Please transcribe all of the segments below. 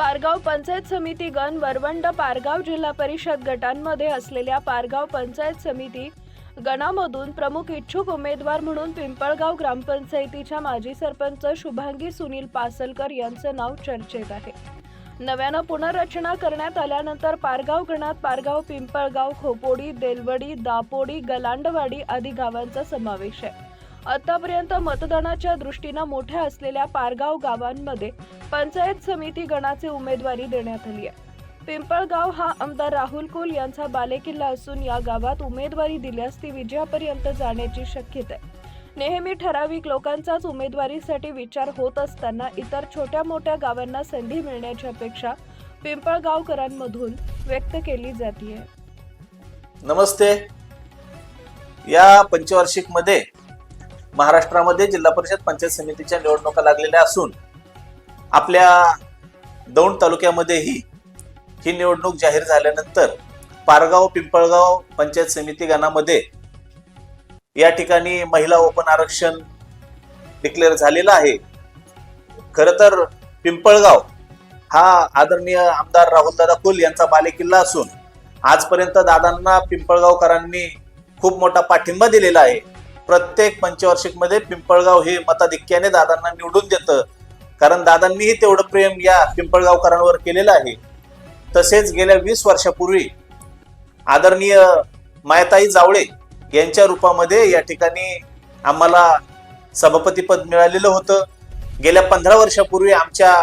पारगाव पंचायत समिती गण वरवंड पारगाव जिल्हा परिषद गटांमध्ये असलेल्या पारगाव पंचायत समिती गणामधून प्रमुख इच्छुक उमेदवार म्हणून पिंपळगाव ग्रामपंचायतीच्या माजी सरपंच शुभांगी सुनील पासलकर यांचं नाव चर्चेत आहे. नव्यानं पुनर्रचना करण्यात आल्यानंतर पारगाव गणात पारगाव पिंपळगाव खोपोडी देलवडी दापोडी गलांडवाडी आदी गावांचा समावेश आहे. आतापर्यंत मतदानाच्या दृष्टीनं मोठ्या असलेल्या पारगाव गावांमध्ये पंचायत समिती गणाची उमेदवारी देण्यात आली आहे. पिंपळगाव हा आमदार राहुल कुल यांचा बालेकिल्ला असून या गावात उमेदवारी दिल्यास ती विजयापर्यंत जाण्याची शक्यता आहे. नेहमी ठराविक लोकांचाच उमेदवारीसाठी विचार होत असताना इतर छोट्या मोठ्या गावांना संधी मिळण्याची अपेक्षा पिंपळगावकरांमधून व्यक्त केली जाते नमस्ते. या पंचवार्षिकमध्ये महाराष्ट्रामध्ये जिल्हा परिषद पंचायत समितीच्या निवडणुका लागलेल्या असून आपल्या दौंड तालुक्यामध्येही ही निवडणूक जाहीर झाल्यानंतर पारगाव पिंपळगाव पंचायत समिती गणामध्ये या ठिकाणी महिला ओपन आरक्षण डिक्लेअर झालेलं आहे. खर तर पिंपळगाव हा आदरणीय आमदार राहुलदादा कुल यांचा बालेकिल्ला असून आजपर्यंत दादांना पिंपळगावकरांनी खूप मोठा पाठिंबा दिलेला आहे. प्रत्येक पंचवार्षिकमध्ये पिंपळगाव हे मताधिक्याने दादांना निवडून देतं. कारण दादांनीही तेवढं प्रेम या पिंपळगावकरांवर केलेलं आहे. तसेच गेल्या वीस वर्षापूर्वी आदरणीय मायताई जावळे यांच्या रूपामध्ये या ठिकाणी आम्हाला सभापतीपद मिळालेलं होतं. गेल्या पंधरा वर्षापूर्वी आमच्या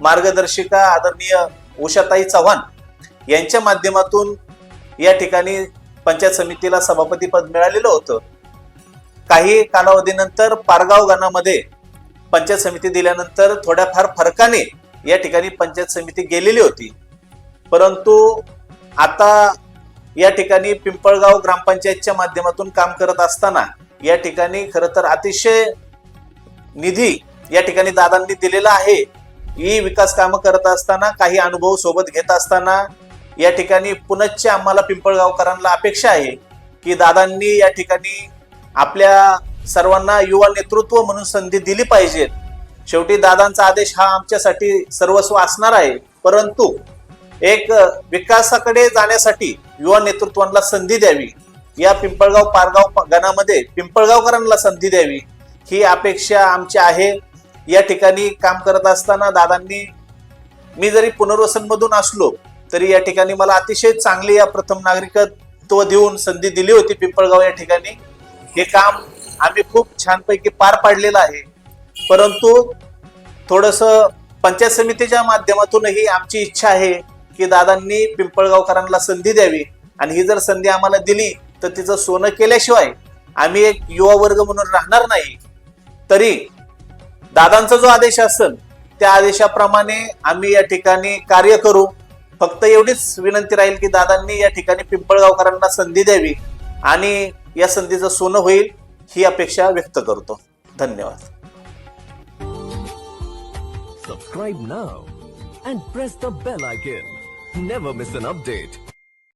मार्गदर्शिका आदरणीय उषाताई चव्हाण यांच्या माध्यमातून या ठिकाणी पंचायत समितीला सभापतीपद मिळालेलं होतं. काही कालावधीनंतर पारगाव गणामध्ये पंचायत समिती दिल्यानंतर थोड्याफार फरकाने या ठिकाणी पंचायत समिती गेलेली होती. परंतु आता या ठिकाणी पिंपळगाव ग्रामपंचायतच्या माध्यमातून काम करत असताना या ठिकाणी खरं तर अतिशय निधी या ठिकाणी दादांनी दिलेला आहे. ही विकास कामं करत असताना काही अनुभव सोबत घेत असताना या ठिकाणी पुनश्च आम्हाला पिंपळगावकरांना अपेक्षा आहे की दादांनी या ठिकाणी आपल्या सर्वांना युवा नेतृत्व म्हणून संधी दिली पाहिजे. शेवटी दादांचा आदेश हा आमच्यासाठी सर्वस्व असणार आहे. परंतु एक विकासाकडे जाण्यासाठी युवा नेतृत्वांना संधी द्यावी. या पिंपळगाव पारगाव गणामध्ये पिंपळगावकरांना संधी द्यावी. ही अपेक्षा आमची आहे. या ठिकाणी काम करत असताना दादांनी मी जरी पुनर्वसन मधून असलो तरी या ठिकाणी मला अतिशय चांगली या प्रथम नागरिकत्व देऊन संधी दिली होती पिंपळगाव या ठिकाणी. हे काम आम्ही खूप छानपैकी पार पाडलेलं आहे. परंतु थोडस पंचायत समितीच्या माध्यमातूनही आमची इच्छा आहे की दादांनी पिंपळगावकरांना संधी द्यावी. आणि ही जर संधी आम्हाला दिली तर तिचं सोनं केल्याशिवाय आम्ही एक युवा वर्ग म्हणून राहणार नाही. तरी दादांचा जो आदेश असेल त्या आदेशाप्रमाणे आम्ही या ठिकाणी कार्य करू. फक्त एवढीच विनंती राहील की दादांनी या ठिकाणी पिंपळगावकरांना संधी द्यावी. आणि या संधीचं सोनं होईल ही अपेक्षा व्यक्त करतो. धन्यवाद. Subscribe now and press the bell icon never miss an update